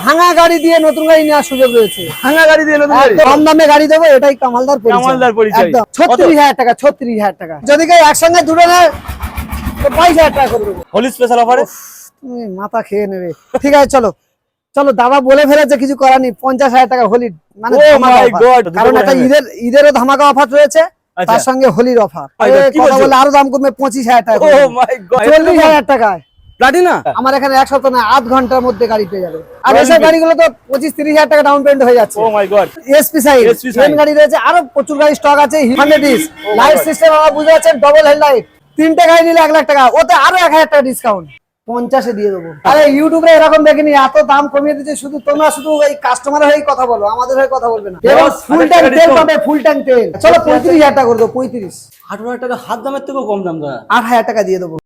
ভাঙা গাড়ি দিয়ে নতুন গাড়ি নেওয়ার সুযোগ রয়েছে। ভাঙা গাড়ি দিয়ে নতুন গাড়ি? কম দামে গাড়ি দেবো এটাই কামালদার কামালদার পরিচয়। একদম। ছত্রিশ হাজার টাকা ছত্রিশ হাজার টাকা। যদি কেউ একসঙ্গে দুটো নেয় তো বাইশ হাজার টাকা করে দেবো। হোলি স্পেশাল অফারে তুমি মাথা খেয়ে নেবে। ঠিক আছে চলো। চলো দাদা বলে ফেলেছে কিছু করার নেই। পঞ্চাশ হাজার টাকা হোলি মানে Oh কারণ একটা ঈদের ঈদেরও ধামাকা অফার রয়েছে আচ্ছা। তার সঙ্গে হোলির অফার কথা বলে আরও দাম কমবে পঁচিশ হাজার টাকা ও চল্লিশ হাজার টাকায়। প্লাটিনা আমার এখানে এক সপ্তাহ না আধ ঘণ্টার মধ্যে গাড়ি পেয়ে যাবে। আর এসব গাড়িগুলো তো পঁচিশ তিরিশ হাজার টাকা ডাউন পেমেন্ট হয়ে যাচ্ছে। ও মাই গড এসপি গাড়ি রয়েছে আরও প্রচুর গাড়ি স্টক আছে হান্ড্রেড লাইট সিস্টেম আমার বুঝে যাচ্ছেন ডবল হেডলাইট তিনটে গাড়ি নিলে এক লাখ টাকা ওতে আরও এক হাজার টাকা ডিসকাউন্ট পঞ্চাশে দিয়ে দেবো। আরে ইউটিউবে এরকম দেখিনি এত দাম কমিয়ে দিচ্ছে শুধু তোমরা শুধু এই কাস্টমার হয়ে কথা বলো আমাদের হয়ে কথা বলবে না। ফুল ট্যাঙ্ক তেল পাবে ফুল ট্যাঙ্ক তেল। চলো পঁয়ত্রিশ হাজার টাকা করে দেবো পঁয়ত্রিশ। আঠারো হাজার টাকা হাত দামের থেকেও কম দাম দাদা। আট হাজার টাকা দিয়ে দেবো।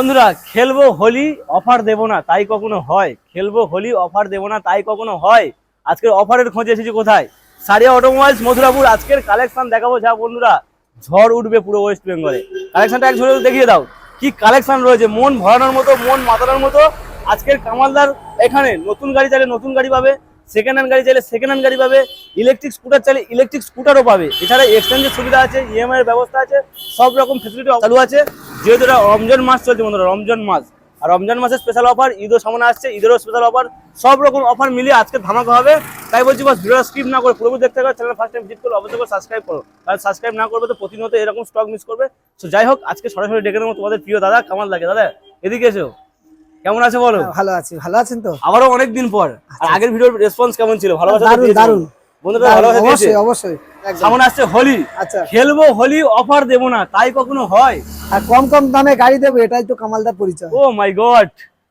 বন্ধুরা, খেলব হোলি অফার দেবো না, তাই কখনো হয়। খেলব হোলি অফার দেবো না, তাই কখনো হয়। আজকের অফারের খোঁজে এসেছি কোথায়? সারিয়া অটোমোবাইলস মথুরাপুর। আজকের কালেকশন দেখাবো যা বন্ধুরা, ঝড় উঠবে পুরো ওয়েস্ট বেঙ্গলে কালেকশনটা এক ঝড়ে দেখিয়ে দাও, কি কালেকশন রয়েছে? মন ভরানোর মতো, মন মাতানোর মতো। আজকের কামালদার এখানে নতুন গাড়ি চাইলে নতুন গাড়ি পাবে সেকেন্ড হ্যান্ড গাড়ি চাইলে সেকেন্ড হ্যান্ড গাড়ি পাবে ইলেকট্রিক স্কুটার চাইলে ইলেকট্রিক স্কুটারও পাবে। এছাড়া এক্সচেঞ্জের সুবিধা আছে ইএমআই এর ব্যবস্থা আছে, সব রকম ফেসিলিটি চালু আছে। যেহেতু এটা রমজান মাস চলছে বন্ধুরা রমজান মাস। আর রমজান মাসের স্পেশাল অফার ঈদও সামনে আসছে ঈদেরও স্পেশাল অফার সব রকম অফার মিলিয়ে আজকে ধামাকা হবে। তাই বলছি বাস ভিডিওটা স্কিপ না করে পুরোপুরি দেখতে হবে চ্যানেল ফার্স্ট টাইম ভিজিট করো অবশ্যই সাবস্ক্রাইব করো। আর সাবস্ক্রাইব না করবে তো প্রতিনিয়ত এরকম স্টক মিস করবে। তো যাই হোক আজকে সরাসরি ডেকে নেব তোমাদের প্রিয় দাদা কেমন লাগে দাদা? এদিকে এসো। কেমন আছে বলো? ভালো আছি ভালো আছেন তো? আবারও অনেকদিন পর। আর আগের ভিডিওর রেসপন্স কেমন ছিল? ভালোবাসা দারুণ বন্ধুরা ভালোবাসা অবশ্যই অবশ্যই। সামনে আসছে হোলি। আচ্ছা। খেলব হোলি অফার দেবো না তাই কখনো হয়? আর কম কম দামে গাড়ি দেবো এটাই তো কামালদার পরিচয়। ও মাই গড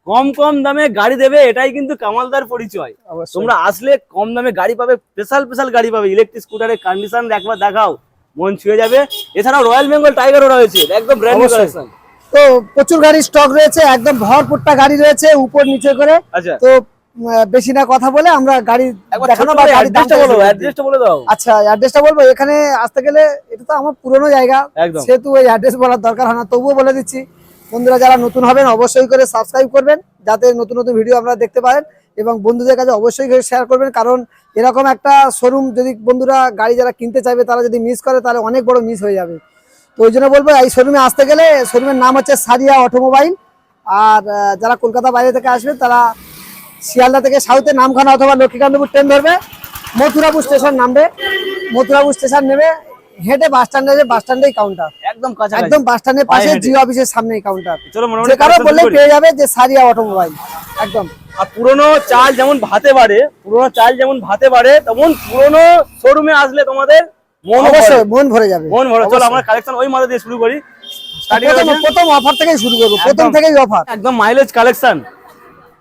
কম কম দামে গাড়ি দেবে এটাই কিন্তু কামালদার পরিচয়। তোমরা আসলে কম দামে গাড়ি পাবে স্পেশাল স্পেশাল গাড়ি পাবে ইলেকট্রিক স্কুটারের কন্ডিশন একবার দেখাও মন ছুঁয়ে যাবে। এছাড়াও রয়্যাল বেঙ্গল টাইগারও রয়েছে একদম ব্র্যান্ড নিউ কালেকশন তো প্রচুর গাড়ি স্টক রয়েছে একদম ভরপুরটা গাড়ি রয়েছে উপর নিচে করে। আচ্ছা। তো বেশি না কথা বলে আমরা গাড়ি দেখানো বা গাড়ির দামটা বলো অ্যাড্রেসটা বলে দাও। আচ্ছা অ্যাড্রেসটা বলব এখানে আসতে গেলে এটা তো আমার পুরনো জায়গা। সেহেতু ওই অ্যাড্রেস বলার দরকার হয় না তবুও বলে দিচ্ছি। বন্ধুরা যারা নতুন হবেন অবশ্যই করে সাবস্ক্রাইব করবেন যাতে নতুন নতুন ভিডিও আপনারা দেখতে পারেন। এবং বন্ধুদের কাছে অবশ্যই করে শেয়ার করবেন কারণ এরকম একটা শোরুম যদি বন্ধুরা গাড়ি যারা কিনতে চাইবে তারা যদি মিস করে তাহলে অনেক বড় মিস হয়ে যাবে। তো ওই জন্য বলব এই শোরুমে আসতে গেলে শোরুমের নাম হচ্ছে সারিয়া অটোমোবাইল। আর যারা কলকাতা বাইরে থেকে আসবে তারা শিয়ালদা থেকে সাউথে নামখানা অথবা লক্ষ্মীকান্তপুর ট্রেন ধরবে। মথুরাপুর স্টেশন নামবে। মথুরাপুর স্টেশন নেবে হেঁটে বাস স্ট্যান্ডে বাস স্ট্যান্ডেই কাউন্টার একদম কাছে একদম বাস স্ট্যান্ডের পাশে। জিও অফিসের সামনেই কাউন্টার যে কারও বললে পেয়ে যাবে যে সারিয়া অটোমোবাইল একদম। আর পুরনো চাল যেমন ভাতে বাড়ে পুরনো চাল যেমন ভাতে বাড়ে তেমন পুরনো শোরুমে আসলে তোমাদের মন অবশ্যই মন ভরে যাবে। মন ভরে। চলো আমরা কালেকশন ওই মাথা দিয়ে শুরু করি। প্রথম অফার থেকেই শুরু করব। প্রথম থেকেই অফার একদম মাইলেজ কালেকশন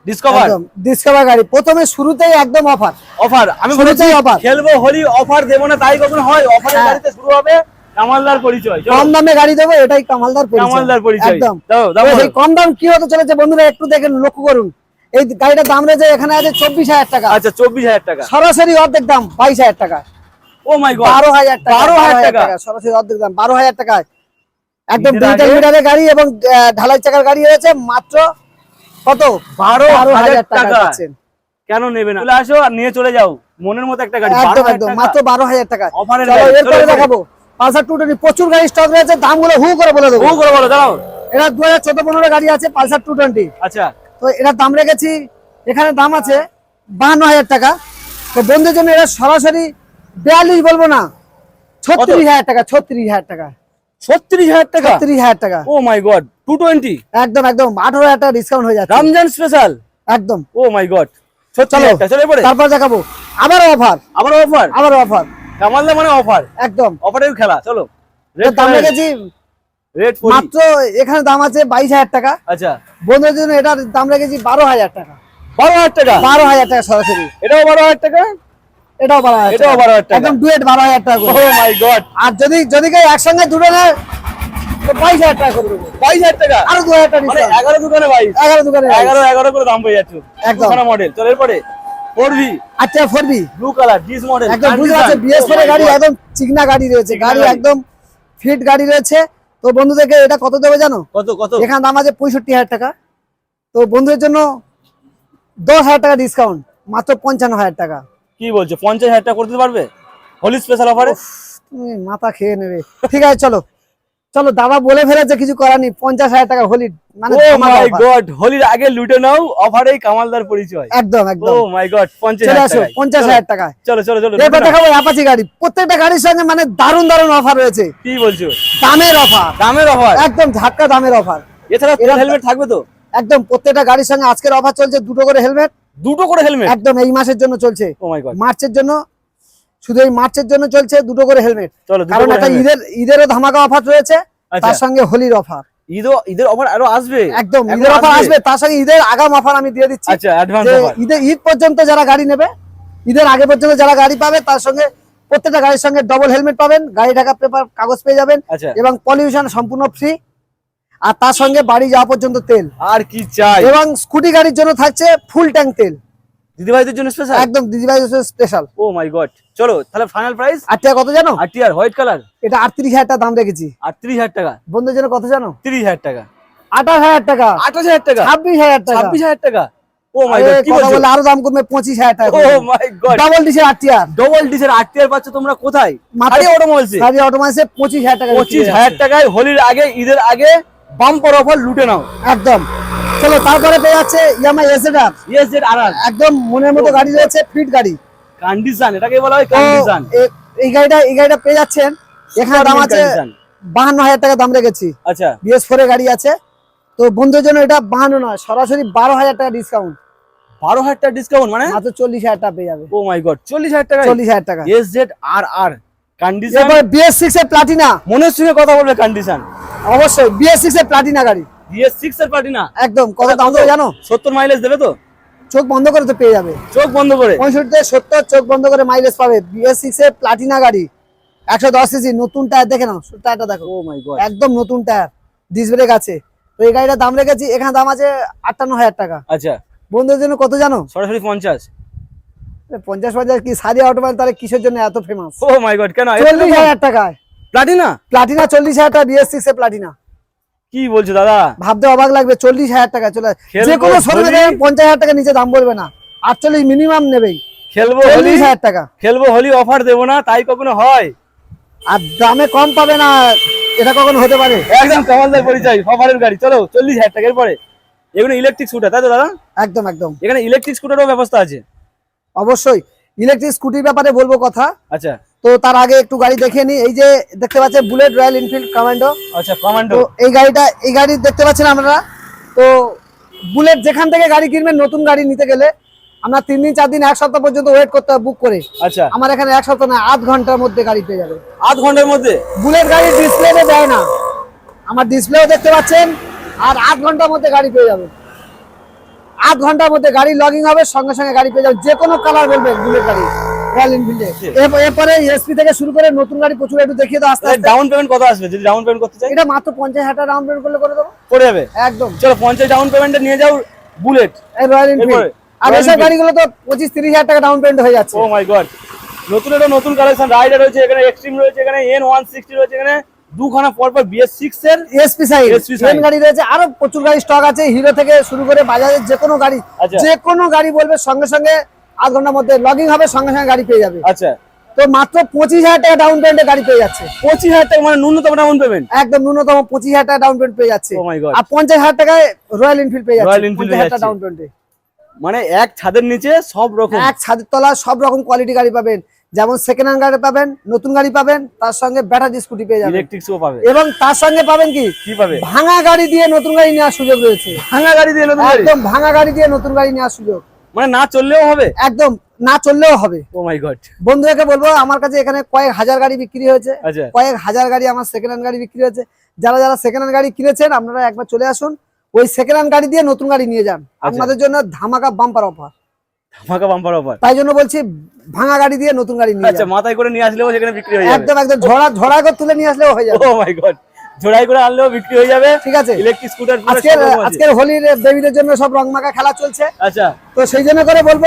ডিসকভার ডিসকভার গাড়ি। প্রথমে শুরুতেই একদম অফার অফার আমি বলেছি offer। খেলব হোলি অফার দেবো না তাই কখন হয়। অফারের হ্যাঁ। গাড়িতে শুরু হবে কামালদার পরিচয় কম দামে গাড়ি দেবো এটাই কামালদার পরিচয়। কামালদার পরিচয়। একদম। দাও দাও তো বলো। সেই কম দাম কি হতে চলেছে বন্ধুরা একটু দেখেন লক্ষ্য করুন। এই গাড়িটার দাম রয়েছে এখানে আছে চব্বিশ হাজার টাকা। আচ্ছা চব্বিশ হাজার টাকা। সরাসরি অর্ধেক দাম বাইশ হাজার টাকা। ও মাই গড বারো হাজার টাকা বারো হাজার টাকা। সরাসরি অর্ধেক দাম বারো হাজার টাকা একদম মিটারের গাড়ি এবং ঢালাই চাকার গাড়ি রয়েছে মাত্র কত? বারো হাজার টাকা কেন নেবে না? চলে আসো আর নিয়ে চলে যাও। মনের মতো একটা গাড়ি একদম একদম মাত্র বারো হাজার টাকা। অফারের এরপরে। দেখাবো। পালসার টু টোয়েন্টি প্রচুর গাড়ি স্টক রয়েছে দামগুলো হু করে বলে দেবো। ও করে বলো দাঁড়াও। এটা দু হাজার চোদ্দ পনেরো গাড়ি আছে পালসার টু টোয়েন্টি আচ্ছা। তো এটার দাম রেখেছি এখানে দাম আছে বাহান্ন হাজার টাকা। তো বন্ধুদের জন্য এটা সরাসরি বিয়াল্লিশ বলব না ছত্রিশ হাজার টাকা ছত্রিশ হাজার টাকা। ছত্রিশ হাজার টাকা? ছত্রিশ হাজার টাকা। Oh my god two twenty একদম একদম আঠারো হাজার টাকা ডিসকাউন্ট হয়ে যাচ্ছে। রমজান স্পেশাল একদম। ও মাই গড চলো তারপর দেখাবো। আবার অফার আবার অফার আবার অফার কামালদা মানে অফার একদম। অফারের খেলা চলো। এটার দাম রেখেছি রেট মাত্র এখানে দাম আছে বাইশ হাজার টাকা। আচ্ছা। বন্ধুদের জন্য এটার দাম রেখেছি বারো হাজার টাকা। বারো হাজার টাকা? বারো হাজার টাকা সরাসরি। এটাও বারো হাজার টাকা? এটাও বারো হাজার এটাও। 12,000 একদম ডুয়েট বারো হাজার টাকা ও মাই গড আর যদি যদি কেউ একসঙ্গে দুটো নেয় বাইশ হাজার টাকা করে দেবো। বাইশ হাজার টাকা? আরও দু হাজার টাকা মানে। এগারো দোকানে বাইশ? এগারো দোকানে এগারো এগারো করে দাম পেয়ে যাচ্ছ। একদম। মডেল চলো এরপরে আচ্ছা ব্লু কালার ডিস মডেল একদম ফোর গাড়ি একদম চিকনা গাড়ি রয়েছে। গাড়ি গাড়ি। একদম ফিট গাড়ি রয়েছে। তো বন্ধুদেরকে এটা কত দেবে জানো? কত কত? এখানে দাম আছে পঁয়ষট্টি হাজার টাকা। তো বন্ধুদের জন্য দশ হাজার টাকা ডিসকাউন্ট মাত্র পঞ্চান্ন হাজার টাকা। কি বলছো? পঞ্চাশ হাজার টাকা করতে পারবে? হোলি স্পেশাল অফারে তুমি মাথা খেয়ে নেবে। ঠিক আছে চলো। চলো দাদা বলে ফেলেছে কিছু করার নেই। পঞ্চাশ হাজার টাকা হোলি মানে ও ধামাকা মাই গড হোলির আগে লুটে নাও অফারেই কামালদার পরিচয়। একদম ও মাই গড চলে হাজার আসো টাকা চলো চলো চলো দেখাবো অ্যাপাচি গাড়ি। প্রত্যেকটা গাড়ির সঙ্গে মানে দারুণ দারুণ অফার রয়েছে। কি বলছো? দামের অফার দামের অফার একদম ধাক্কা দামের অফার এছাড়া হেলমেট থাকবে তো? একদম প্রত্যেকটা গাড়ির সঙ্গে আজকের অফার চলছে দুটো করে হেলমেট দুটো করে হেলমেট একদম এই মাসের জন্য চলছে। গড মার্চের জন্য শুধু এই মার্চের জন্য চলছে দুটো করে হেলমেট কারণ একটা ঈদের ঈদেরও ধামাকা অফার রয়েছে আচ্ছা। তার সঙ্গে হোলির অফার ঈদের অফার আরও আসবে? একদম ঈদের অফার আসবে? তার সঙ্গে ঈদের আগাম অফার আমি দিয়ে দিচ্ছি। আচ্ছা ঈদের ঈদ পর্যন্ত যারা গাড়ি নেবে ঈদের আগে পর্যন্ত যারা গাড়ি পাবে তার সঙ্গে প্রত্যেকটা গাড়ির সঙ্গে ডবল হেলমেট পাবেন গাড়ি ঢাকা পেপার কাগজ পেয়ে যাবেন আচ্ছা। এবং পলিউশন সম্পূর্ণ ফ্রি আর তার সঙ্গে বাড়ি যাওয়া পর্যন্ত তেল। আর কি চাই? এবং স্কুটি গাড়ির জন্য থাকছে ফুল ট্যাঙ্ক তেল। দিদি জন্য স্পেশাল একদম দিদিভাই স্পেশাল ও মাই গড চলো তাহলে ফাইনাল প্রাইস আর কত জানো? আর হোয়াইট কালার এটা আটত্রিশ হাজার টাকা দাম রেখেছি। আটত্রিশ হাজার টাকা। বন্ধুর জন্য কত জানো? তিরিশ হাজার টাকা। আঠাশ হাজার টাকা। আঠাশ হাজার টাকা? ছাব্বিশ হাজার টাকা। ছাব্বিশ হাজার টাকা? ও মাই আরে, গড কি বলছো? আরও দাম কমবে পঁচিশ হাজার টাকা oh my god double double আট পাচ্ছ তোমরা কোথায়? অটোমোবাইলসে টাকা। টাকায় হোলির আগে ঈদের আগে বাম্পার অফার লুটে নাও একদম। চলো তারপরে পেয়ে যাচ্ছে ইয়ামা এসেডার ইয়েস জেড আর আর একদম মনের মতো গাড়ি রয়েছে ফিট গাড়ি। কন্ডিশন এটাকে বলা হয় কন্ডিশন এই গাড়িটা এই গাড়িটা পেয়ে যাচ্ছেন। এখানে দাম আছে। বাহান্ন হাজার টাকা দাম রেখেছি। আচ্ছা। বিএস ফোর গাড়ি আছে। তো বন্ধুদের জন্য এটা বাহান্ন নয় সরাসরি বারো হাজার টাকা ডিসকাউন্ট বারো হাজার টাকা ডিসকাউন্ট মানে? মাত্র চল্লিশ হাজার টাকা পেয়ে যাবে। ও মাই গড চল্লিশ হাজার টাকা চল্লিশ হাজার টাকা এস জেড আর আর কন্ডিশন এরপরে বিএস সিক্স এর প্লাটিনা মনের সঙ্গে কথা বলবে কন্ডিশন অবশ্যই বিএস সিক্স এর প্লাটিনা গাড়ি। বিএস সিক্স এর পার্টি না একদম কত দাম দেবে জানো। সত্তর মাইলেজ দেবে তো? চোখ বন্ধ করে তো পেয়ে যাবে। চোখ বন্ধ করে? পঁয়ষট্টি সত্তর চোখ বন্ধ করে মাইলেজ পাবে। বিএস সিক্স এর প্লাটিনা গাড়ি। একশো দশ সিসি নতুন টায়ার দেখে নাও। টায়ারটা দেখো। ও মাই গড একদম নতুন টায়ার ডিস ব্রেক আছে। তো এই গাড়িটার দাম রেখেছি এখানে দাম আছে আটান্ন হাজার টাকা। আচ্ছা। বন্ধুদের জন্য কত জানো? সরাসরি পঞ্চাশ। পঞ্চাশ পঞ্চাশ কি সারি অটোমাইল তাহলে কিসের জন্য এত ফেমাস ও মাই গড কেন? চল্লিশ হাজার টাকায়। প্লাটিনা প্লাটিনা চল্লিশ হাজার টাকা বিএস সিক্স এর প্লাটিনা কি বলছো দাদা? ভাবতে অবাক লাগবে চল্লিশ হাজার টাকা চলে যে কোনো শোরুমে হোলি। পঞ্চাশ হাজার টাকা নিচে দাম বলবে না। আটচল্লিশ মিনিমাম নেবেই। খেলব চল্লিশ হাজার টাকা। খেলব হোলি অফার দেবো না তাই কখনো হয়? আর দামে কম পাবে না এটা কখনো হতে পারে। একদম কামালদার পরিচয় অফারের গাড়ি। চলো চল্লিশ হাজার টাকার পরে এগুলো ইলেকট্রিক স্কুটার তাই তো দাদা? একদম একদম। এখানে ইলেকট্রিক স্কুটারও ব্যবস্থা আছে। অবশ্যই ইলেকট্রিক স্কুটির ব্যাপারে বলব কথা। আচ্ছা। তো তার আগে একটু গাড়ি দেখে নি এই যে দেখতে পাচ্ছেন বুলেট রয়্যাল এনফিল্ড কমান্ডো। আচ্ছা কমান্ডো। এই গাড়িটা এই গাড়ি দেখতে পাচ্ছেন আপনারা? তো বুলেট যেখান থেকে গাড়ি কিনবেন নতুন গাড়ি নিতে গেলে আমরা তিন দিন চার দিন এক সপ্তাহ পর্যন্ত ওয়েট করতে হবে বুক করে। আচ্ছা। আমার এখানে এক সপ্তাহ না আধ ঘণ্টার মধ্যে গাড়ি পেয়ে যাবে। আধ ঘণ্টার মধ্যে? বুলেট গাড়ি ডিসপ্লেতে দেয় না। আমার ডিসপ্লেও দেখতে পাচ্ছেন আর আধ ঘণ্টার মধ্যে গাড়ি পেয়ে যাবে। আধ ঘণ্টার মধ্যে গাড়ি লগিং হবে সঙ্গে সঙ্গে গাড়ি পেয়ে যাবে। যে কোনো কালার বলবে বুলেট গাড়ি রয়্যাল এনফিল্ডে এরপরে এসপি থেকে শুরু করে নতুন গাড়ি প্রচুর একটু দেখিয়ে দাও আস্তে আস্তে। ডাউন পেমেন্ট কত আসবে? যদি ডাউন পেমেন্ট করতে চাই? এটা মাত্র পঞ্চাশ হাজার টাকা ডাউন পেমেন্ট করলে করে দেবো। করে যাবে? একদম। চলো পঞ্চাশ ডাউন পেমেন্টে নিয়ে যাও বুলেট এই রয়্যাল এনফিল্ড আর Royal এসব গাড়িগুলো তো পঁচিশ তিরিশ হাজার টাকা ডাউন পেমেন্ট হয়ে যাচ্ছে। ও মাই গড নতুন একটা নতুন কালেকশন রাইডার রয়েছে এখানে এক্সট্রিম রয়েছে এখানে এন ওয়ান সিক্সটি রয়েছে এখানে দুখানা পর পর বিএস সিক্স এর এসপি সাইড side। গাড়ি রয়েছে। আরও প্রচুর গাড়ি স্টক আছে। হিরো থেকে শুরু করে বাজাজের যে কোনো গাড়ি আচ্ছা। যে কোনো গাড়ি বলবে সঙ্গে সঙ্গে আধ ঘণ্টার মধ্যে লগিং হবে সঙ্গে সঙ্গে গাড়ি পেয়ে যাবে। আচ্ছা। তো মাত্র পঁচিশ হাজার টাকা ডাউন পেমেন্টে গাড়ি পেয়ে যাচ্ছে। পঁচিশ হাজার টাকা মানে ন্যূনতম ডাউন পেমেন্ট একদম ন্যূনতম পঁচিশ হাজার টাকা ডাউন পেমেন্ট পেয়ে যাচ্ছে। গড আর পঞ্চাশ হাজার টাকায় রয়্যাল এনফিল্ড পেয়ে যাচ্ছে। হাজার টাকা ডাউন পেমেন্টে মানে এক ছাদের নিচে সব রকম। এক ছাদের তলা সব রকম কোয়ালিটি গাড়ি পাবেন। যেমন সেকেন্ড হ্যান্ড গাড়ি পাবেন নতুন গাড়ি পাবেন তার সঙ্গে ব্যাটারি স্কুটি পেয়ে যাবেন। এবং তার সঙ্গে পাবেন কি? কি পাবে? ভাঙা গাড়ি দিয়ে নতুন গাড়ি নেওয়ার সুযোগ রয়েছে। ভাঙা গাড়ি দিয়ে নতুন গাড়ি? একদম ভাঙা গাড়ি দিয়ে নতুন গাড়ি নেওয়ার সুযোগ। মানে না চললেও হবে? একদম না চললেও হবে। ও মাই গড বন্ধুদেরকে বলব আমার কাছে এখানে কয়েক হাজার গাড়ি বিক্রি হয়েছে। আচ্ছা। কয়েক হাজার গাড়ি আমার সেকেন্ড হ্যান্ড গাড়ি বিক্রি হয়েছে। যারা যারা সেকেন্ড হ্যান্ড গাড়ি কিনেছেন আপনারা একবার চলে আসুন। ওই সেকেন্ড হ্যান্ড গাড়ি দিয়ে নতুন গাড়ি নিয়ে যান। আপনাদের জন্য ধামাকা বাম্পার অফার ধামাকা বাম্পার অফার তাই জন্য বলছি ভাঙা গাড়ি দিয়ে নতুন গাড়ি নিয়ে আচ্ছা মাথায় করে নিয়ে আসলেও সেখানে বিক্রি হয়ে যাবে। একদম একদম ঝড়া ঝড়া করে তুলে নিয়ে আসলেও হয়ে যাবে। ও মাই গড করে আনলেও বিক্রি হয়ে যাবে। ঠিক আছে। ইলেকট্রিক স্কুটার আজকের আজকের হোলির বেবিদের জন্য সব রং মাখা খেলা চলছে। আচ্ছা। তো সেই জন্য করে বলব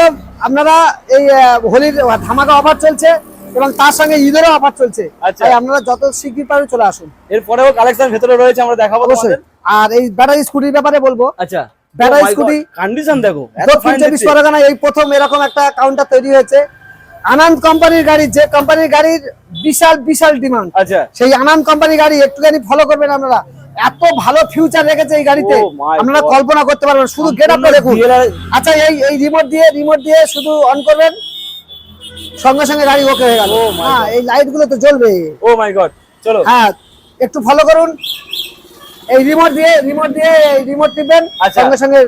আপনারা এই হোলির ধামাকা অফার চলছে এবং তার সঙ্গে ঈদেরও অফার চলছে। আচ্ছা। তাই আপনারা যত শিগগির পারেন চলে আসুন। এরপরেও কালেকশন ভেতরে রয়েছে আমরা দেখাবো অবশ্যই। আর এই ব্যাটারি স্কুটির ব্যাপারে বলব আচ্ছা। ব্যাটারি স্কুটি কন্ডিশন দেখো দক্ষিণ চব্বিশ পরগনা এই প্রথম এরকম একটা কাউন্টার তৈরি হয়েছে। আনন্দ কোম্পানির গাড়ি যে কোম্পানির গাড়ির বিশাল বিশাল ডিমান্ড আচ্ছা। সেই আনন্দ কোম্পানির গাড়ি একটুখানি ফলো করবেন আপনারা। এত ভালো ফিউচার রেখেছে এই গাড়িতে। Oh আপনারা কল্পনা করতে পারবেন শুধু গেট আপটা দেখুন। আচ্ছা এই এই রিমোট দিয়ে রিমোট দিয়ে শুধু অন করবেন। সঙ্গে সঙ্গে গাড়ি ওকে হয়ে গেল। Oh হ্যাঁ এই লাইটগুলো তো জ্বলবে। ও মাই গড চলো। হ্যাঁ একটু ফলো করুন। এই রিমোট দিয়ে রিমোট দিয়ে এই রিমোট টিপবেন আচ্ছা। সঙ্গে সঙ্গে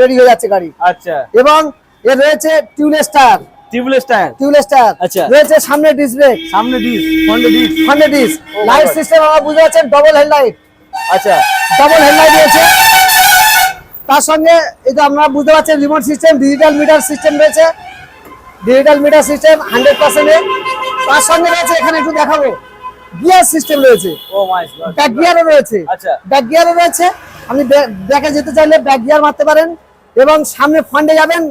রেডি হয়ে যাচ্ছে গাড়ি। আচ্ছা। এবং এর রয়েছে tubeless tyre tubeless tyre tyre আচ্ছা। রয়েছে সামনে ডিস ব্রেক সামনে ডিস ফ্রন্টে ডিস ফ্রন্টে ডিস লাইট সিস্টেম আমরা বুঝতে পারছেন ডবল হেডলাইট আচ্ছা। ডবল হেডলাইট রয়েছে। তার সঙ্গে এই যে বুঝতে পারছেন remote system digital meter system রয়েছে। ডিজিটাল মিটার সিস্টেম হান্ড্রেড পার্সেন্টে তার সঙ্গে রয়েছে এখানে একটু দেখাবো। গিয়ার সিস্টেম রয়েছে। ও মাই গড ব্যাক গিয়ারও রয়েছে। আচ্ছা। ব্যাক গিয়ারও রয়েছে। আপনি ব্যাকে যেতে চাইলে ব্যাক গিয়ার মারতে পারেন এবং সামনে ফান্ডে যাবেন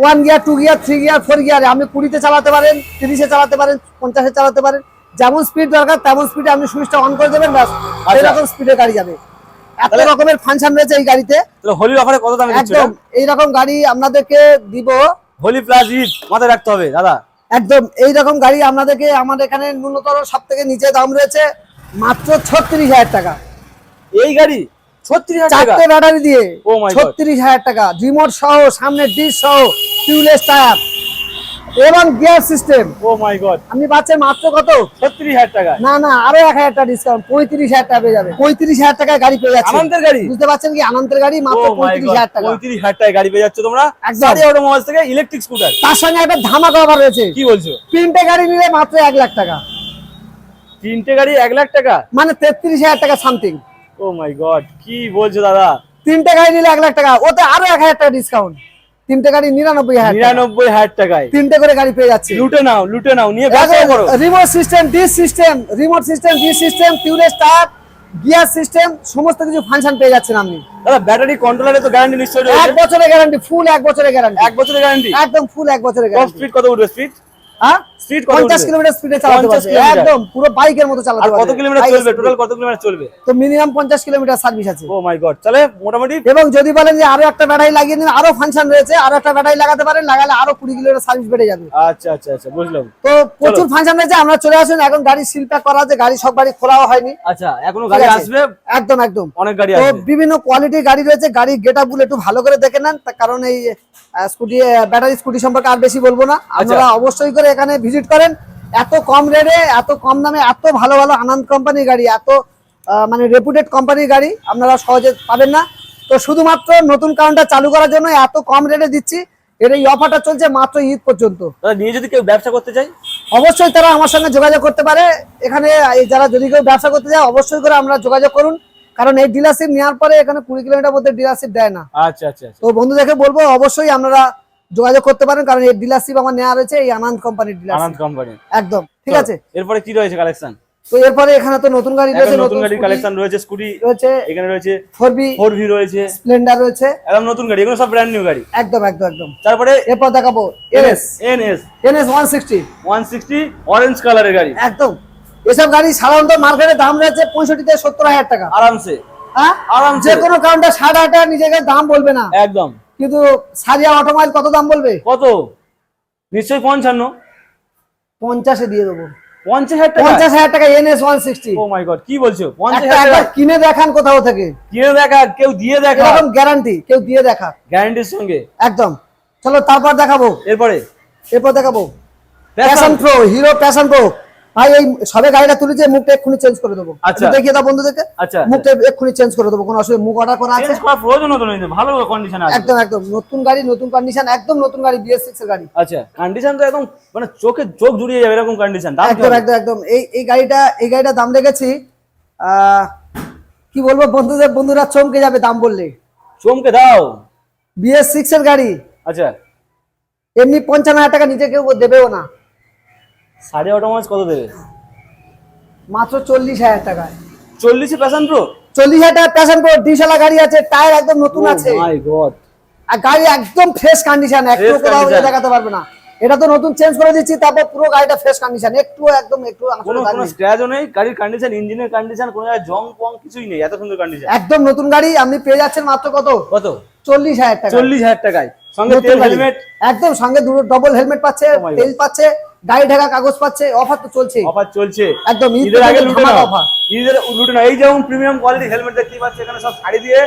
one gear two gear three gear four গিয়ারে আপনি কুড়িতে চালাতে পারেন তিরিশে চালাতে পারেন পঞ্চাশে চালাতে পারেন। যেমন স্পিড দরকার তেমন স্পিডে আপনি সুইচটা অন করে দেবেন ব্যাস। আচ্ছা। এরকম স্পিডে গাড়ি যাবে। এত রকমের ফাংশন রয়েছে এই গাড়িতে। তাহলে হোলির অফারে কত দামে একদম। এইরকম গাড়ি আপনাদেরকে দিব। হোলি প্লাস ঈদ মাথায় রাখতে হবে দাদা। একদম এইরকম গাড়ি আপনাদেরকে আমাদের এখানে ন্যূনতম সব থেকে নিচে দাম রয়েছে মাত্র ছত্রিশ হাজার টাকা। এই গাড়ি? ছত্রিশ হাজার চারটে ব্যাটারি দিয়ে? Oh ছত্রিশ হাজার টাকা। রিমোট সহ সামনে ডিস সহ টিউলেস টায়ার। এবং gear system oh my god আপনি পাচ্ছেন মাত্র কত? ছত্রিশ হাজার টাকা। না না আরও এক হাজার টাকা ডিসকাউন্ট পঁয়ত্রিশ হাজার টাকা পেয়ে যাবে। পঁয়ত্রিশ হাজার টাকায় গাড়ি পেয়ে যাচ্ছে। আনন্দের গাড়ি? বুঝতে পারছেন কি? আনন্দের গাড়ি মাত্র মাই পঁয়ত্রিশ হাজার টাকা। পঁয়ত্রিশ হাজার টাকায় গাড়ি পেয়ে যাচ্ছ তোমরা। একদম। সাড়ে অটোমোবাইলস থেকে ইলেকট্রিক স্কুটার তার সঙ্গে একটা ধামাকা অফার রয়েছে। কি বলছো? তিনটে গাড়ি নিলে মাত্র এক লাখ টাকা। তিনটে গাড়ি এক লাখ টাকা? মানে তেত্রিশ হাজার টাকা সামথিং ও মাই গড কি বলছো দাদা? তিনটে গাড়ি নিলে এক লাখ টাকা। ওতে আরও এক হাজার টাকা ডিসকাউন্ট তিনটে গাড়ি নিরানব্বই হাজার নিরানব্বই হাজার টাকায়। তিনটে করে গাড়ি পেয়ে যাচ্ছে। লুটে নাও লুটে নাও নিয়ে করো। Remote system disc system remote system disc system টিউলে start gear system সমস্ত কিছু ফাংশন পেয়ে যাচ্ছেন আপনি। দাদা ব্যাটারি কন্ট্রোলারে তো গ্যারান্টি নিশ্চয়ই এক বছরের গ্যারান্টি ফুল এক বছরের গ্যারান্টি এক বছরের গ্যারান্টি একদম ফুল এক বছরের গ্যারান্টি স্পিড কত উঠবে স্পিড হ্যাঁ? স্পিড কত পঞ্চাশ উঠবে? কিলোমিটার স্পিডে চালাতে পারবে। একদম পুরো বাইকের মতো আর চালাতে কত কিলোমিটার চলবে? টোটাল কত কিলোমিটার চলবে? তো মিনিমাম পঞ্চাশ কিলোমিটার সার্ভিস আছে। ও মাই গড তাহলে মোটামুটি এবং যদি বলেন যে আরও একটা ব্যাটারি লাগিয়ে নিন আরও ফাংশন রয়েছে আরও একটা ব্যাটারি লাগাতে পারেন লাগালে আরও কুড়ি কিলোমিটার সার্ভিস বেড়ে যাবে। আচ্ছা আচ্ছা আচ্ছা বুঝলাম। তো প্রচুর ফাংশন রয়েছে আমরা চলে আসুন এখন গাড়ি প্যাক করা আছে গাড়ি সব গাড়ি খোলাও হয়নি। আচ্ছা এখনও গাড়ি আসবে? একদম একদম। অনেক গাড়ি তো বিভিন্ন কোয়ালিটির গাড়ি রয়েছে গাড়ির গেট আপ একটু ভালো করে দেখে নেন কারণ এই স্কুটি ব্যাটারি স্কুটি সম্পর্কে আর বেশি বলব না। আপনারা অবশ্যই করে এখানে ভিজিট করেন। এত কম রেটে এত কম দামে এত ভালো ভালো আনন্দ কোম্পানির গাড়ি এত মানে রেপুটেড কোম্পানির গাড়ি আপনারা সহজে পাবেন না। তো শুধুমাত্র নতুন কাউন্টার চালু করার জন্য এত কম রেটে দিচ্ছি। এর এই অফারটা চলছে মাত্র ঈদ পর্যন্ত। নিয়ে যদি কেউ ব্যবসা করতে চাই অবশ্যই তারা আমার সঙ্গে যোগাযোগ করতে পারে। এখানে যারা যদি কেউ ব্যবসা করতে চায় অবশ্যই করে আমরা যোগাযোগ করুন। কারণ এই ডিলারশিপ নেওয়ার পরে এখানে কুড়ি কিলোমিটার মধ্যে ডিলারশিপ দেয় না। আচ্ছা আচ্ছা আচ্ছা। তো বন্ধুদেরকে বলব অবশ্যই আপনারা যোগাযোগ করতে পারেন কারণ এই ডিলারশিপ আমার নেওয়া রয়েছে এই আনন্দ কোম্পানির আনন্দ ডিলারশিপ কোম্পানি একদম ঠিক আছে? এরপরে কি রয়েছে কালেকশন তো এরপরে এখানে তো নতুন গাড়ি রয়েছে নতুন scooty কালেকশন রয়েছে স্কুটি রয়েছে এখানে রয়েছে ফোর বি ফোর ভি রয়েছে। স্প্লেন্ডার রয়েছে। একদম নতুন গাড়ি এগুলো সব ব্র্যান্ড নিউ গাড়ি। একদম একদম একদম। তারপরে এরপর দেখাবো NS N S NS sixty one sixty orange কালারের গাড়ি। একদম। এসব গাড়ি সাধারণত মার্কেটে দাম রয়েছে পঁয়ষট্টি থেকে সত্তর হাজার টাকা। আরামসে। হ্যাঁ? আরামসে। যে কোনো কাউন্টার ষাট হাজার টাকা নিজেকে দাম বলবে না। একদম। কিন্তু সারিয়া অটোমাইল কত দাম বলবে? কত? নিশ্চয়ই পঞ্চান্ন। পঞ্চাশে দিয়ে দেবো। পঞ্চাশ হাজার পঞ্চাশ হাজার টাকা NS one sixty oh my god কি বলছো? পঞ্চাশ হাজার টাকা? কিনে দেখান কোথাও থেকে। কিনে দেখা কেউ দিয়ে দেখা। এরকম গ্যারান্টি কেউ দিয়ে দেখা। গ্যারান্টির সঙ্গে? একদম। চলো তারপর দেখাবো। এরপরে? এরপর দেখাবো। Passion Pro Hero Passion Pro ভাই এই সবে গাড়িটা তুলেছে মুখটা এক্ষুনি চেঞ্জ করে দেবো। আচ্ছা। দেখিয়ে দাও বন্ধুদেরকে। আচ্ছা। মুখটা এক্ষুনি চেঞ্জ করে দেবো কোনো অসুবিধা মুখ অর্ডার করা আছে। প্রয়োজন হতো না ভালো কন্ডিশন আছে একদম একদম। নতুন গাড়ি নতুন কন্ডিশন একদম নতুন গাড়ি বিএস সিক্স এর গাড়ি। আচ্ছা কন্ডিশন তো একদম মানে চোখে চোখ জুড়িয়ে যাবে এরকম কন্ডিশন দাম একদম একদম একদম। এই এই গাড়িটা এই গাড়িটার দাম রেখেছি কি বলব বন্ধুদের বন্ধুরা চমকে যাবে দাম বললে। চমকে দাও। বিএস সিক্স এর গাড়ি। আচ্ছা। এমনি পঞ্চান্ন হাজার টাকা নিচে কেউ দেবেও না। সাড়ে অটোমাস কত দেবে? মাত্র চল্লিশ হাজার টাকায়। চল্লিশে প্যাশন প্রো চল্লিশ হাজার টাকা প্যাশন প্রো ডিশালা গাড়ি আছে টায়ার একদম নতুন আছে। মাই গড আর গাড়ি একদম ফ্রেশ কন্ডিশন একটু কোথাও দেখাতে পারবে না। এটা তো নতুন চেঞ্জ করে দিচ্ছি তারপর পুরো গাড়িটা ফ্রেশ কন্ডিশন একটু একদম একটু কোনো কোনো। স্ক্র্যাচও নেই গাড়ির কন্ডিশন ইঞ্জিনের কন্ডিশন কোনো জং পং কিছুই নেই এত সুন্দর কন্ডিশন একদম নতুন গাড়ি আপনি পেয়ে যাচ্ছেন মাত্র কত? কত? চল্লিশ হাজার টাকা চল্লিশ হাজার টাকায়। সঙ্গে তেল হেলমেট একদম সঙ্গে দুটো ডবল হেলমেট পাচ্ছে Oh. তেল পাচ্ছে। গাড়ি ঢাকা কাগজ পাচ্ছে অফার তো চলছে। অফার চলছে। একদম ঈদ ঈদের আগে লুটে নাও। ঈদের লুটে নাও। এই যেমন প্রিমিয়াম কোয়ালিটি হেলমেট দেখতে পাচ্ছি এখানে সব শাড়ি দিয়ে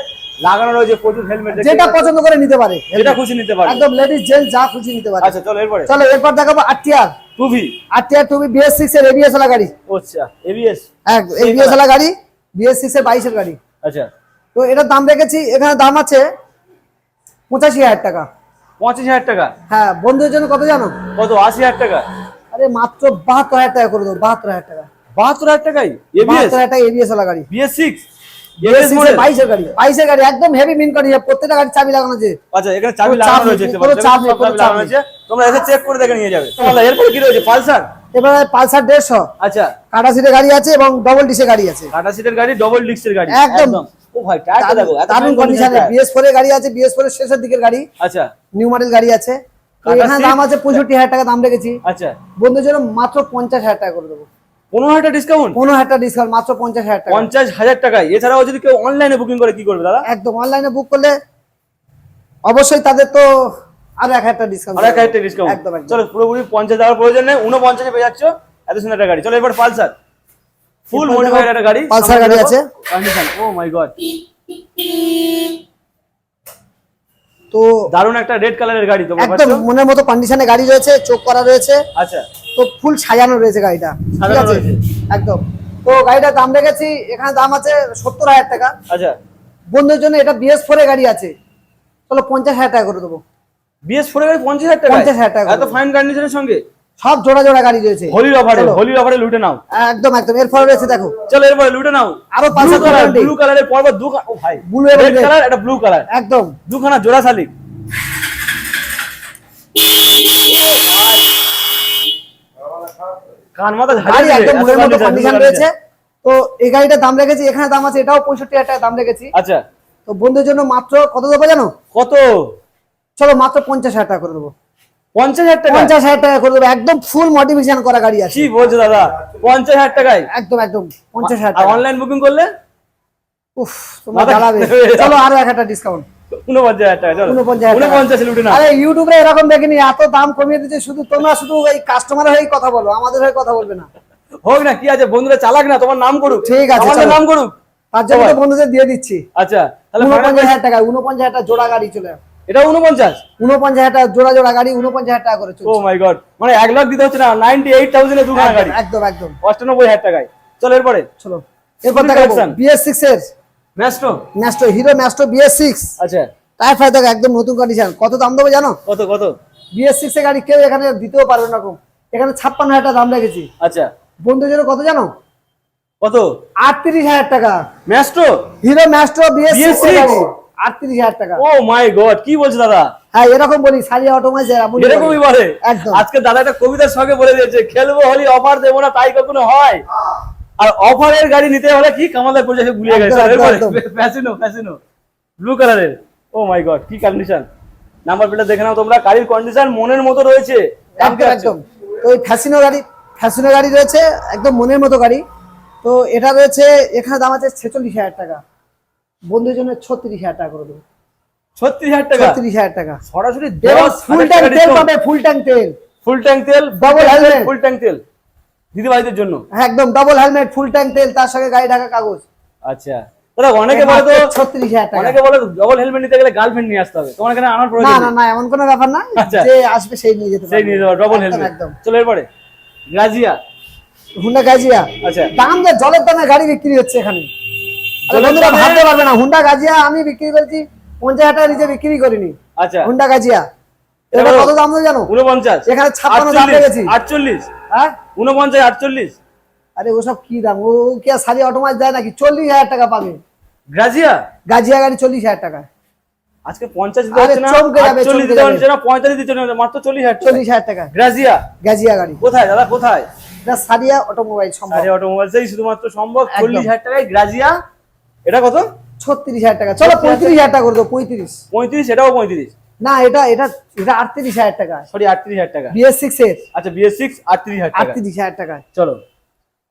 লাগানো রয়েছে প্রচুর হেলমেট যেটা পছন্দ করে নিতে পারে। যেটা খুশি নিতে পারবে একদম লেডিস জেন্টস যা খুশি নিতে পারে। আচ্ছা চলো এরপরে। চলো এরপর দেখাবো RTR two V. RTR two BS six এর এবিএস ওয়ালা গাড়ি। আচ্ছা এবিএস এবিএস ওয়ালা গাড়ি বিএস সিক্স এর বাইশের গাড়ি। আচ্ছা। তো এটার দাম রেখেছি এখানে দাম আছে পঁচাশি হাজার টাকা। পঁচিশ হাজার টাকা? হ্যাঁ বন্ধুদের জন্য কত জানো? কত? আশি হাজার টাকা? আরে মাত্র বাহাত্তর হাজার টাকা করে দেবো বাহাত্তর হাজার টাকা। বাহাত্তর হাজার টাকাই? বাহাত্তর হাজার টাকা এবিএস ওয়ালা গাড়ি। BS six BS ABS six এর মডেল বাইশের গাড়ি। বাইশের গাড়ি একদম হেভি মিন করি প্রত্যেকটা গাড়ি চাবি লাগানো আছে। আচ্ছা এখানে চাবি লাগানো রয়েছে কোনো চাপ নেই, কোনো চাপ নেই। তোমরা এসে চেক করে দেখে নিয়ে যাবে। তাহলে এরপরে কি রয়েছে? পালসার? এবারে পালসার দেড়শো। আচ্ছা। কাটা সিটের গাড়ি আছে এবং ডবল ডিসের গাড়ি আছে। সিটের গাড়ি ডবল গাড়ি। একদম। ও ভাই টায়ারটা দেখো দারুণ কন্ডিশনে টায়ার। এর গাড়ি আছে এর শেষের দিকের গাড়ি। আচ্ছা। নিউ মডেল গাড়ি আছে। এখানে দাম আছে পঁয়ষট্টি হাজার টাকা দাম রেখেছি। আচ্ছা। বন্ধুদের জন্য মাত্র পঞ্চাশ হাজার টাকা করে দেবো। পনেরো হাজার ডিসকাউন্ট পনেরো হাজার টাকা ডিসকাউন্ট মাত্র পঞ্চাশ হাজার টাকা। পঞ্চাশ হাজার টাকায়। এছাড়াও যদি কেউ অনলাইনে বুকিং করে কি করবে দাদা? একদম অনলাইনে বুক করলে অবশ্যই তাদের তো আরও এক হাজার ডিসকাউন্ট আর এক হাজার ডিসকাউন্ট একদম চলো পুরোপুরি পঞ্চাশ দেওয়ার প্রয়োজন নেই। উনপঞ্চাশে পেয়ে যাচ্ছ। এত সুন্দর একটা গাড়ি। চলো এবার পালসার। ফুল মডিফাইড একটা গাড়ি। Pulsar গাড়ি আছে। কন্ডিশন ও মাই গড তো দারুণ একটা রেড কালারের গাড়ি তোমরা একদম মনের মতো কন্ডিশনে গাড়ি রয়েছে চোখ করা রয়েছে। আচ্ছা। তো ফুল সাজানো রয়েছে গাড়িটা। ঠিক আছে। একদম। তো গাড়িটার দাম রেখেছি এখানে দাম আছে সত্তর হাজার টাকা। আচ্ছা। বন্ধুদের জন্য এটা বিএস ফোর গাড়ি আছে। চলো পঞ্চাশ হাজার টাকা করে দেবো। বিএস ফোর গাড়ি পঞ্চাশ হাজার টাকা 50,000 টাকা এত ফাইন কন্ডিশনের সঙ্গে? সব জোড়া জোড়া গাড়ি রয়েছে। হোলির অফারে। হোলির অফারে লুটে নাও। একদম একদম। এরপর রয়েছে দেখো। চলো এরপরে লুটে নাও। আরও ব্লু Pulsar কালার ব্লু কালারের পরপর দু ও ভাই এবং রেড কালার এটা ব্লু কালার একদম। দুখানা জোড়া শালিক কান মাথা গাড়ি একদম মতো কন্ডিশন রয়েছে। তো এই গাড়িটার দাম রেখেছি এখানে দাম আছে এটাও পঁয়ষট্টি হাজার টাকা দাম রেখেছি। আচ্ছা। তো বন্ধুদের জন্য মাত্র কত দেবো জানো? কত? চলো মাত্র পঞ্চাশ হাজার টাকা করে দেবো। পঞ্চাশ হাজার টাকা পঞ্চাশ হাজার টাকা করে দেবো। একদম ফুল মডিফিকেশন করা গাড়ি আছে। কি বলছো দাদা? পঞ্চাশ হাজার টাকায়? একদম একদম। পঞ্চাশ হাজার টাকা অনলাইন বুকিং করলে? উফ তোমার জ্বালাবে। চলো আরও এক একটা ডিসকাউন্ট ইউটিউবে এরকম দেখিনি। এত দাম কমিয়ে দিচ্ছে। শুধু তোমরা শুধু এই কাস্টমার হয়ে কথা বলো। আমাদের হয়ে কথা বলবে না। হোক না কি আছে? বন্ধুরা চালাক না তোমার নাম করুক। ঠিক আছে, আমাদের নাম করুক। তার জন্য বন্ধুদের দিয়ে দিচ্ছি। আচ্ছা তাহলে উনপঞ্চাশ হাজার টাকা উনপঞ্চাশ হাজার জোড়া গাড়ি চলে। এটা উনপঞ্চাশ উনপঞ্চাশ হাজার জোড়া জোড়া গাড়ি উনপঞ্চাশ হাজার টাকা করে ও মাই গড মানে এক লাখ দিতে হচ্ছে না দুখানা গাড়ি। একদম একদম। অষ্টানব্বই হাজার টাকায়। চলো এরপরে। চলো। এরপর দেখাবো। এর। Maestro Maestro Hero Maestro BS six আচ্ছা। টায়ার ফায়ার দেখো একদম নতুন কন্ডিশন কত দাম দেবো জানো? কত কত? বিএস সিক্স এর গাড়ি কেউ এখানে দিতেও পারবে না কম। এখানে ছাপ্পান্ন হাজার টাকা দাম রেখেছি। আচ্ছা। বন্ধু জন্য কত জানো? কত? আটত্রিশ হাজার টাকা। Maestro Hero Maestro BS BS6 six গাড়ি। আটত্রিশ হাজার টাকা। ও মাই গড কি বলছো দাদা? হ্যাঁ এরকম বলি সারিয়া অটোমাইজ এরকমই বলে? আজকে দাদা একটা কবিতার সঙ্গে বলে দিয়েছে খেলব হলি অফার দেবো না তাই কখনো হয়? আর অফারের গাড়ি নিতে হলে কি কামালদার পরিচয় গুলিয়ে গেছে। ফ্যাসিনো ফ্যাসিনো ব্লু কালারের ও মাই গড কি কন্ডিশন নাম্বার প্লেটটা দেখে নাও তোমরা গাড়ির কন্ডিশন মনের মতো রয়েছে। একদম তো এই ফ্যাসিনো গাড়ি ফ্যাসিনো গাড়ি রয়েছে একদম মনের মতো গাড়ি। তো এটা রয়েছে এখানে দাম আছে ছেচল্লিশ হাজার টাকা। বন্ধুর জন্য ছত্রিশ হাজার টাকা করে দেবো। ছত্রিশ হাজার টাকা? ছত্রিশ হাজার টাকা। সরাসরি ফুল ট্যাঙ্ক তেল পাবে ফুল ট্যাঙ্ক তেল। ফুল ট্যাঙ্ক তেল Double helmet। ফুল ট্যাঙ্ক তেল। দিদি ভাইদের জন্য? হ্যাঁ, একদম ডবল হেলমেট ফুল ট্যাঙ্ক তেল তার সঙ্গে গাড়ি ঢাকা কাগজ। আচ্ছা। দাদা অনেকে বলে তো ছত্রিশ হাজার টাকা। অনেকে বলে ডবল হেলমেট নিতে গেলে গার্লফ্রেন্ড নিয়ে আসতে হবে। তোমার এখানে আনার প্রয়োজন না। না এমন কোনো ব্যাপার না। আচ্ছা। যে আসবে সেই নিয়ে যেতে সেই নিয়ে ডবল হেলমেট একদম চলো এরপরে গ্রাজিয়া হুন্ডা গাজিয়া। আচ্ছা। দাম যে জলের দামে গাড়ি বিক্রি হচ্ছে এখানে। বন্ধুরা ভাবতে পারবে না। হুন্ডা গাজিয়া আমি বিক্রি করেছি পঞ্চাশ হাজার নিচে বিক্রি করিনি। আচ্ছা। Honda Grazia. এটা এটা কত দাম জানো? উনপঞ্চাশ এখানে 56 দাম রেখেছি। আটচল্লিশ। হ্যাঁ? উনপঞ্চাশ আটচল্লিশ। আরে ওসব কি দাম? ও কি আর সারি অটোমাইজ দেয় নাকি? চল্লিশ হাজার টাকা পাবে। গ্রাজিয়া গাজিয়া গাড়ি চল্লিশ হাজার টাকা। আজকে পঞ্চাশ পঁয়তাল্লিশ না? মাত্র চল্লিশ হাজার চল্লিশ হাজার টাকা। গ্রাজিয়া গাজিয়া গাড়ি। কোথায় দাদা কোথায়? সারিয়া অটোমোবাইল সম্ভব। সাড়ে অটোমোবাইলসেই শুধুমাত্র সম্ভব। চল্লিশ হাজার টাকায় গ্রাজিয়া এটা কত? ছত্রিশ হাজার টাকা। চলো পঁয়ত্রিশ হাজার টাকা করে দেবো পঁয়ত্রিশ। পঁয়ত্রিশ এটাও পঁয়ত্রিশ। না এটা এটা এটা আটত্রিশ হাজার টাকা। সরি আটত্রিশ হাজার টাকা। বিএস সিক্স এর। আচ্ছা বিএস সিক্স আটত্রিশ হাজার আটত্রিশ হাজার টাকা। চলো।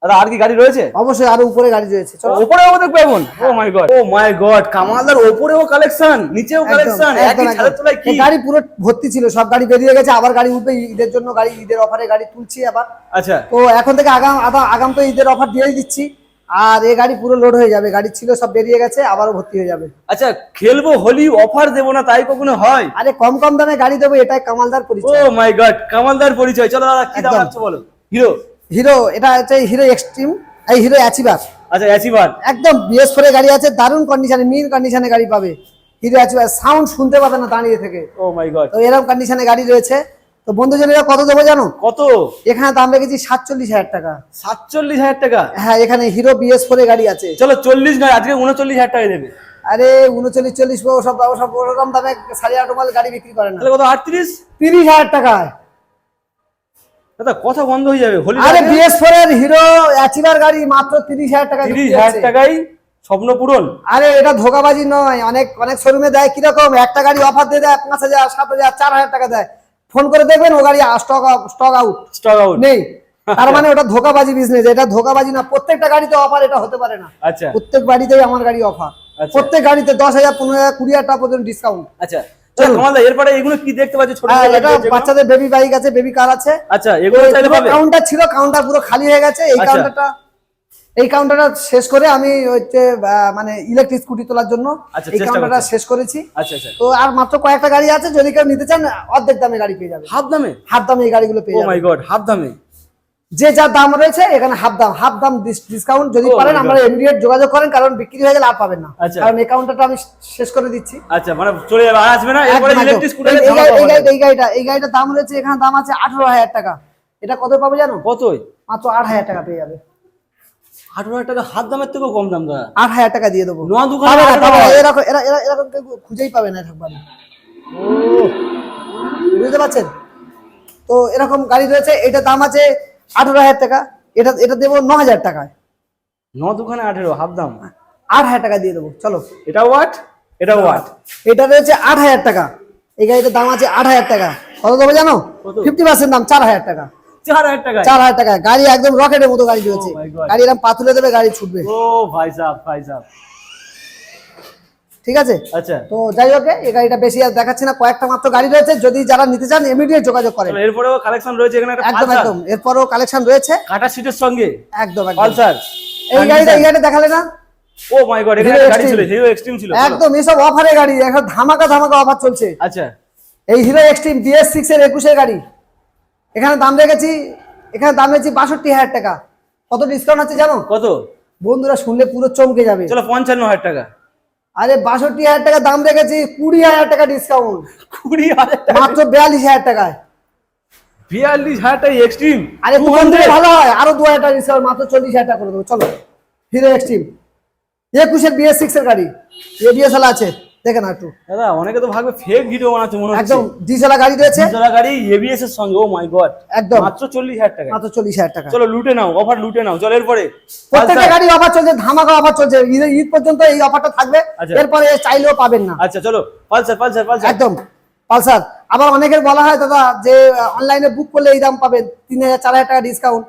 দাদা আর কি গাড়ি রয়েছে? অবশ্যই আরও উপরে গাড়ি রয়েছে চলো। ওপরেও দেখবে এমন ও my god O my god কামালদার ওপরেও কালেকশন নিচেও কালেকশন একই। ছাদের তলায় কি? গাড়ি পুরো ভর্তি ছিল সব গাড়ি বেরিয়ে গেছে আবার গাড়ি উঠবে ঈদের জন্য গাড়ি ঈদের অফারে গাড়ি তুলছি আবার। আচ্ছা। তো এখন থেকে আগাম আগাম তো ঈদের অফার দিয়েই দিচ্ছি। আর এই গাড়ি পুরো লোড হয়ে যাবে। গাড়ি ছিল সব বেরিয়ে গেছে আবারও ভর্তি হয়ে যাবে। আচ্ছা খেলব হোলি অফার দেবো না তাই কখনো হয়? আরে কম কম দামে গাড়ি দেবো এটাই কামালদার পরিচয়। ও মাই গড কামালদার পরিচয়। চলো দাদা কি দাম। রাখছো বলো? হিরো হিরো এটা হচ্ছে হিরো এক্সট্রিম এই হিরো অ্যাচিভার আচ্ছা অ্যাচিভার একদম বিএস ফোরে গাড়ি আছে দারুণ কন্ডিশনে মিন কন্ডিশনে গাড়ি পাবে। হিরো অ্যাচিভার সাউন্ড শুনতে পাবে না দাঁড়িয়ে থেকে। ও মাই গড তো এরকম কন্ডিশনে গাড়ি রয়েছে। তো বন্ধু বন্ধুজনেরা কত দেবো জানো? কত? এখানে দাম রেখেছি সাতচল্লিশ হাজার টাকা। সাতচল্লিশ হাজার টাকা? হ্যাঁ এখানে হিরো বিএস ফোরে গাড়ি আছে। চলো চল্লিশ নয় আজকে উনচল্লিশ হাজার টাকা দেবে। আরে উনচল্লিশ চল্লিশ সব সব ওরকম দামে সাড়ে আট মাল গাড়ি বিক্রি করে না। কত আটত্রিশ? তিরিশ হাজার টাকায়। দাদা কথা বন্ধ হয়ে যাবে হোলি আরে বিএস ফোর এর হিরো অ্যাচিভার গাড়ি মাত্র তিরিশ হাজার টাকা তিরিশ হাজার। টাকাই স্বপ্ন পূরণ। আরে এটা ধোকাবাজি নয় অনেক অনেক শোরুমে দেয় কীরকম? একটা গাড়ি অফার দিয়ে দেয় পাঁচ হাজার সাত হাজার চার হাজার টাকা দেয়। ফোন করে দেখবেন ও গাড়ি stock stock out stock out নেই। তার মানে ওটা ধোকাবাজি বিজনেস এটা ধোকাবাজি না। প্রত্যেকটা গাড়িতে অফার এটা হতে পারে না। আচ্ছা। প্রত্যেক বাড়িতেই আমার গাড়ি অফার আচ্ছা। প্রত্যেক গাড়িতে দশ হাজার পনেরো হাজার কুড়ি হাজার টাকা পর্যন্ত ডিসকাউন্ট আচ্ছা। এরপরে এগুলো কি দেখতে পাচ্ছি? ছোট এটা বাচ্চাদের বেবি বাইক আছে বেবি কার আছে। আচ্ছা এগুলো কাউন্টার ছিল কাউন্টার পুরো খালি হয়ে গেছে। এই আচ্ছা। কাউন্টারটা এই কাউন্টারটা শেষ করে আমি হচ্ছে মানে ইলেকট্রিক স্কুটি তোলার জন্য আচ্ছা, এই কাউন্টারটা শেষ করেছি। আচ্ছা আচ্ছা। তো আর মাত্র কয়েকটা গাড়ি আছে যদি কেউ নিতে চান অর্ধেক দামে গাড়ি পেয়ে যাবে। হাফ দামে? হাফ দামে এই গাড়িগুলো পেয়ে ও যাবে। মাই গড হাফ দামে? যে যা দাম রয়েছে এখানে হাফ দাম হাফ দাম ডিসকাউন্ট যদি Oh পারেন. আমরা ইমিডিয়েট যোগাযোগ করেন কারণ বিক্রি হয়ে গেলে আর পাবেন না। কারণ এই কাউন্টারটা আমি শেষ করে দিচ্ছি। আচ্ছা মানে চলে যাবে আর আসবে না? এরপরে। ইলেকট্রিক স্কুটারে এই- এই গাড়ি- এই গাড়িটা- এই গাড়িটা দাম রয়েছে এখানে দাম আছে আঠারো হাজার টাকা। এটা কত পাবে জানো? কতই? মাত্র আট হাজার টাকা পেয়ে যাবে। আঠারো হাজার টাকা হাত দামের থেকেও কম দাম দাদা। আট হাজার টাকা দিয়ে দেবো। নোয়া দোকানে। এরকম এরা- এরা- এরকম খুঁজেই পাবে না এরকম গাড়ি। বুঝতে পারছেন? তো এরকম গাড়ি রয়েছে এটা দাম আছে আঠারো হাজার টাকা। এটা এটা দেবো ন হাজার টাকায়। ন দোকানে আঠেরো হাফ দাম। আট হাজার টাকা দিয়ে দেবো। চলো। এটা ওয়াট এটা ওয়াট এটা রয়েছে আট হাজার টাকা। এই গাড়িটার দাম আছে আট হাজার টাকা। কত দেবো জানো? ফিফটি পার্সেন্ট দাম চার হাজার টাকা। চার হাজার টাকা চার হাজার টাকা গাড়ি একদম রকেটের মতো গাড়ি রয়েছে। Oh my God. গাড়ি এরকম পাথুরে দেবে গাড়ি ছুটবে। ও ভাই সাহ ভাই সাহ ঠিক আছে? আচ্ছা। তো যাই হোক এই গাড়িটা বেশি আর দেখাচ্ছি না। কয়েকটা মাত্র গাড়ি রয়েছে। যদি যারা নিতে চান ইমিডিয়েট যোগাযোগ করেন। এরপরেও কালেকশন রয়েছে এখানে একদম একদম। এরপরও কালেকশন রয়েছে। কাটা সিটের সঙ্গে? একদম একদম। পালসার? এই গাড়িটা এই গাড়িটা দেখালে না? ও মাই গড এখানে গাড়ি ছিল হিরো এক্সট্রিম ছিল একদম এসব অফারে গাড়ি এখন ধামাকা ধামাকা অফার চলছে। আচ্ছা। এই হিরো এক্সট্রিম বিএস সিক্স এর একুশের গাড়ি। এখানে দাম রেখেছি এখানে দাম রেখেছি বাষট্টি হাজার টাকা। কত ডিসকাউন্ট আছে জানো? কত? বন্ধুরা শুনলে পুরো চমকে যাবে। চলো পঞ্চান্ন হাজার টাকা। আরে বাষট্টি হাজার টাকা দাম রেখেছি কুড়ি হাজার টাকা ডিসকাউন্ট কুড়ি হাজার মাত্র বিয়াল্লিশ হাজার টাকায়। বিয়াল্লিশ হাজার টাকা এক্সট্রিম আরে ভালো হয় আরও দু হাজার টাকা ডিসকাউন্ট মাত্র চল্লিশ হাজার টাকা করে দেবো। চলো হিরো এক্সট্রিম একুশের বিএস সিক্স এর গাড়ি। এবিএসএল আছে। দেখে না একটু দাদা অনেকে তো ভাববে ফেক ভিডিও বানাচ্ছে মনে হচ্ছে। একদম ডিজেলা গাড়ি রয়েছে। নিজেরা গাড়ি এবিএস এর সঙ্গে ও মাই গড একদম। মাত্র চল্লিশ হাজার টাকা মাত্র চল্লিশ হাজার টাকা। চলো লুটে নাও অফার লুটে নাও চলো এরপরে। প্রত্যেকটা গাড়ি অফার চলছে ধামাকা অফার চলছে। ঈদ পর্যন্ত এই অফারটা থাকবে। আচ্ছা। এরপরে চাইলেও পাবেন না। আচ্ছা চলো পালসার পালসার পালসার। একদম পালসার। আবার অনেকের বলা হয় দাদা যে অনলাইনে বুক করলে এই দাম পাবেন। তিন হাজার চার হাজার টাকা ডিসকাউন্ট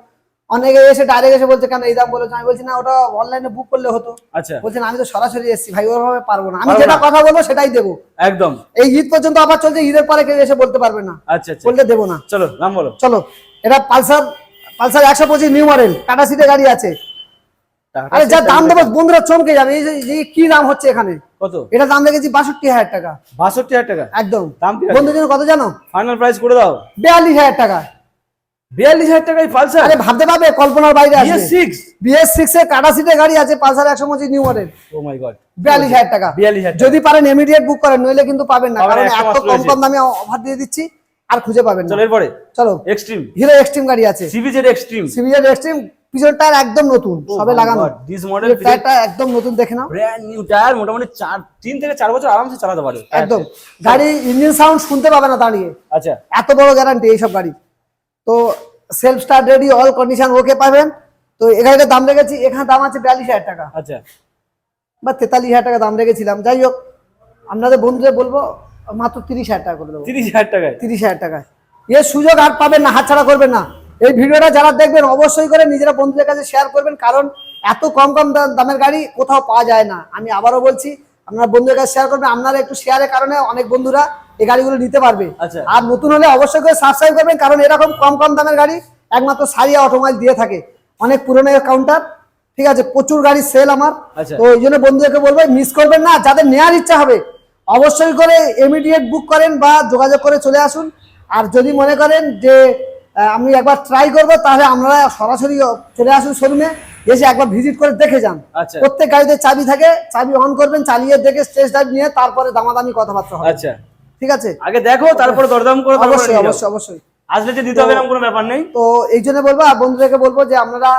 অনেকে এসে ডাইরেক্ট এসে বলছে কেন এই দাম বলেছে? আমি বলছি না ওটা অনলাইনে বুক করলে হতো। আচ্ছা। বলছেন আমি তো সরাসরি এসেছি ভাই ওভাবে পারব না। আমি যেটা কথা বলব সেটাই দেবো। একদম। এই ঈদ পর্যন্ত আবার চলছে ঈদের পরে কেউ এসে বলতে পারবে না। আচ্ছা আচ্ছা। বললে দেবো না। চলো নাম বলো। চলো এটা পালসার পালসার একশো পঁচিশ নিউ মডেল টাটা সিটে গাড়ি আছে। আরে যা দাম দেবো বন্ধুরা চমকে যাবে এই কি দাম হচ্ছে এখানে? কত? এটা দাম রেখেছি বাষট্টি হাজার টাকা। বাষট্টি হাজার টাকা? একদম। দাম বন্ধুদের কত জানো? ফাইনাল প্রাইস করে দাও। বিয়াল্লিশ হাজার টাকা। বিয়াল্লিশ হাজার টাকায় পালসার। আরে ভাবতে পারবে কল্পনার বাইরে আছে। সিক্স বিএস সিক্স এর টাটা সিটে গাড়ি আছে পালসার একশো পঁচিশ new model oh my god বিয়াল্লিশ হাজার টাকা। বিয়াল্লিশ হাজার যদি পারেন ইমিডিয়েট বুক করেন নইলে কিন্তু পাবেন না কারণ এত কম কম দামে অফার দিয়ে দিচ্ছি আর খুঁজে পাবেন না। চলো এরপরে। চলো। এক্সট্রিম হিরো এক্সট্রিম গাড়ি আছে। সিবিজেড এক্সট্রিম সিভিজের এক্সট্রিম পিছনের টায়ার একদম নতুন সবে লাগানো। দিস মডেল টায়ারটা একদম নতুন দেখে নাও। ব্র্যান্ড নিউ টায়ার মোটামুটি চার তিন থেকে চার বছর আরামসে চালাতে পারো একদম। গাড়ি ইঞ্জিন সাউন্ড শুনতে পাবে না দাঁড়িয়ে। আচ্ছা। এত বড় গ্যারান্টি এইসব গাড়ি। তো self start ready all condition okay পাবেন। তো এখানে দাম রেখেছি এখানে দাম আছে বিয়াল্লিশ হাজার টাকা। আচ্ছা। বা তেতাল্লিশ হাজার টাকা দাম রেখেছিলাম। যাই হোক আপনাদের বন্ধুদের বলব মাত্র তিরিশ হাজার টাকা করে দেবো। তিরিশ হাজার টাকায়? তিরিশ হাজার টাকায়। এর সুযোগ আর পাবেন না হাতছাড়া করবেন না। এই ভিডিওটা যারা দেখবেন অবশ্যই করে নিজেরা বন্ধুদের কাছে শেয়ার করবেন কারণ এত কম কম দাম- দামের গাড়ি কোথাও পাওয়া যায় না। আমি আবারও বলছি আপনারা বন্ধুদের কাছে শেয়ার করবেন। আপনারা একটু শেয়ারের কারণে অনেক বন্ধুরা এই গাড়িগুলো নিতে পারবে। আচ্ছা। আর নতুন হলে অবশ্যই করে সাবস্ক্রাইব করবেন কারণ এরকম কম কম দামের গাড়ি একমাত্র সারিয়া অটোমোবাইল দিয়ে থাকে। অনেক পুরনো কাউন্টার ঠিক আছে? প্রচুর গাড়ি সেল আমার। আচ্ছা। তো ওই জন্য বন্ধুদেরকে বলব মিস করবেন না যাদের নেওয়ার ইচ্ছা হবে অবশ্যই করে ইমিডিয়েট বুক করেন বা যোগাযোগ করে চলে আসুন। আর যদি মনে করেন যে আমি একবার ট্রাই করব তাহলে আপনারা সরাসরি চলে আসুন শোরুমে এসে একবার ভিজিট করে দেখে যান। আচ্ছা। প্রত্যেক গাড়িতে চাবি থাকে চাবি অন করবেন চালিয়ে দেখে স্টেজ ড্রাইভ নিয়ে তারপরে দামাদামি কথাবার্তা হবে। আচ্ছা। ঠিক আছে? আগে দেখো তারপরে দরদাম করে অবশ্যই অবশ্যই অবশ্যই। আসলে যে দিতে হবে এরকম কোনো ব্যাপার নেই। তো এই জন্য বলব আর বন্ধুদেরকে বলব যে আপনারা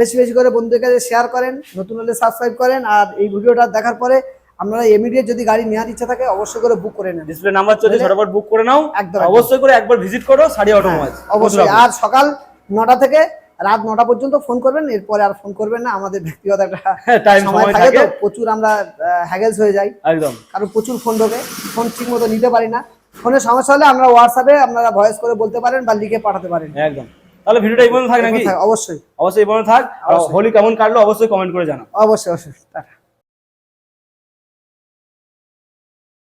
বেশি বেশি করে বন্ধুদের কাছে শেয়ার করেন নতুন হলে সাবস্ক্রাইব করেন আর এই ভিডিওটা দেখার পরে আপনারা ইমিডিয়েট যদি গাড়ি নেওয়ার ইচ্ছা থাকে অবশ্যই করে বুক করে নেন ডিসপ্লে নাম্বার চলে ঝটপট বুক করে নাও। একদম, অবশ্যই করে একবার ভিজিট করো সাড়ি অটোমোবাইলস অবশ্যই আর সকাল নটা থেকে রাত নটা পর্যন্ত ফোন করবেন এরপরে আর ফোন করবেন না। আমাদের ব্যক্তিগত একটা হ্যাঁ, সময় সময় থাকে তো প্রচুর আমরা হ্যাগেলস হয়ে যাই। একদম। কারণ প্রচুর ফোন ঢোকে ফোন ঠিক মতো নিতে পারি না। ফোনের সমস্যা হলে আমরা হোয়াটসঅ্যাপে আপনারা ভয়েস করে বলতে পারেন বা লিখে পাঠাতে পারেন। একদম। তাহলে ভিডিওটা এই পর্যন্ত থাক নাকি? অবশ্যই। অবশ্যই এই পর্যন্ত থাক। আর হোলি কেমন কাটলো অবশ্যই কমেন্ট করে জানাও। অবশ্যই অবশ্যই। টাটা।